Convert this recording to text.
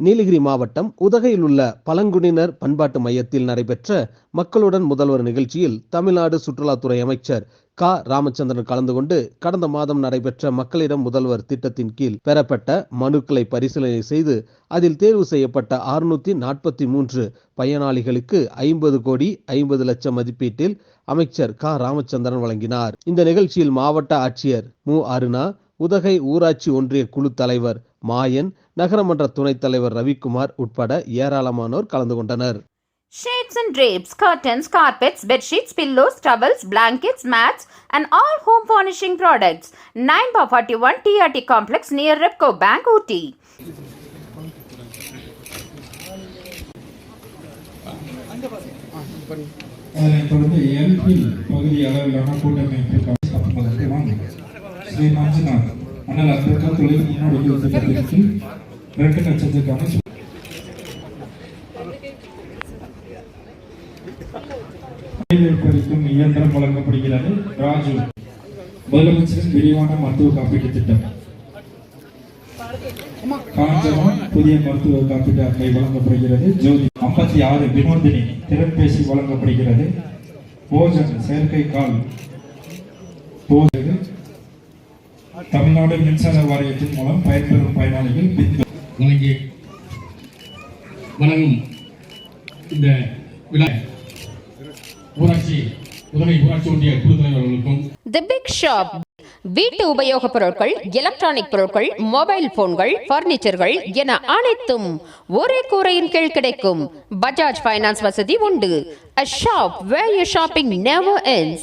நீலகிரி மாவட்டம் உதகையில் உள்ள பழங்குடியினர் பண்பாட்டு மையத்தில் நடைபெற்ற மக்களுடன் முதல்வர் நிகழ்ச்சியில் தமிழ்நாடு சுற்றுலாத்துறை அமைச்சர் க. ராமச்சந்திரன் கலந்து கொண்டு கடந்த மாதம் நடைபெற்ற மக்களிடம் முதல்வர் திட்டத்தின் கீழ் பெறப்பட்ட மனுக்களை பரிசீலனை செய்து அதில் தேர்வு செய்யப்பட்ட அறுநூத்தி நாற்பத்தி மூன்று பயனாளிகளுக்கு ஐம்பது கோடி ஐம்பது லட்சம் மதிப்பீட்டில் அமைச்சர் க. ராமச்சந்திரன் வழங்கினார். இந்த நிகழ்ச்சியில் மாவட்ட ஆட்சியர் மு. அருணா உதகை ஊராட்சி ஒன்றிய குழு தலைவர் மாயன் நகரமன்ற துணைத் தலைவர் ரவிக்குமார் உட்பட ஏராளமானோர் கலந்து கொண்டனர் Shades and drapes, curtains, carpets, bed sheets, pillows, towels, blankets, mats, and all home furnishing products. 9 by 41 TRT complex near Repco Bank, Ooty. அதனைத் தொடர்ந்து எல்பி பகுதி அளவிலான கூட்டமைப்பு ஸ்ரீ மஞ்சுநாத் மணல் அற்புத தொழில் முன்னோடி திட்டத்திற்கு இரண்டு லட்சத்துக்கான வேலைவாய்ப்பளிக்கும் இயந்திரம் வழங்கப்படுகிறது. ராஜு முதலமைச்சரின் விரிவான மருத்துவ காப்பீட்டு திட்டம். காஞ்சனம் புதிய மருத்துவ காப்பீட்டு அட்டை வழங்கப்படுகிறது. ஜோதி ஐம்பத்தி ஆறு வினோதினி திறன்பேசி வழங்கப்படுகிறது. போஜன் செயற்கை கால். போகிறது தமிழ்நாடு மின்சார வாரியத்தின் மூலம் பயன்பெறும் பயனாளிகள் வழங்கி வழங்கும் இந்த விழா ஊராட்சி உதவி ஊராட்சி ஒன்றிய குழு தலைவர்களுக்கும் The Big Shop. வீட்டு உபயோகப் பொருட்கள் எலக்ட்ரானிக் பொருட்கள் மொபைல் போன்கள் பர்னிச்சர்கள் என அனைத்தும் ஒரே கூரையின் கீழ் கிடைக்கும் பஜாஜ் ஃபைனான்ஸ் வசதி உண்டு A shop where your shopping never ends.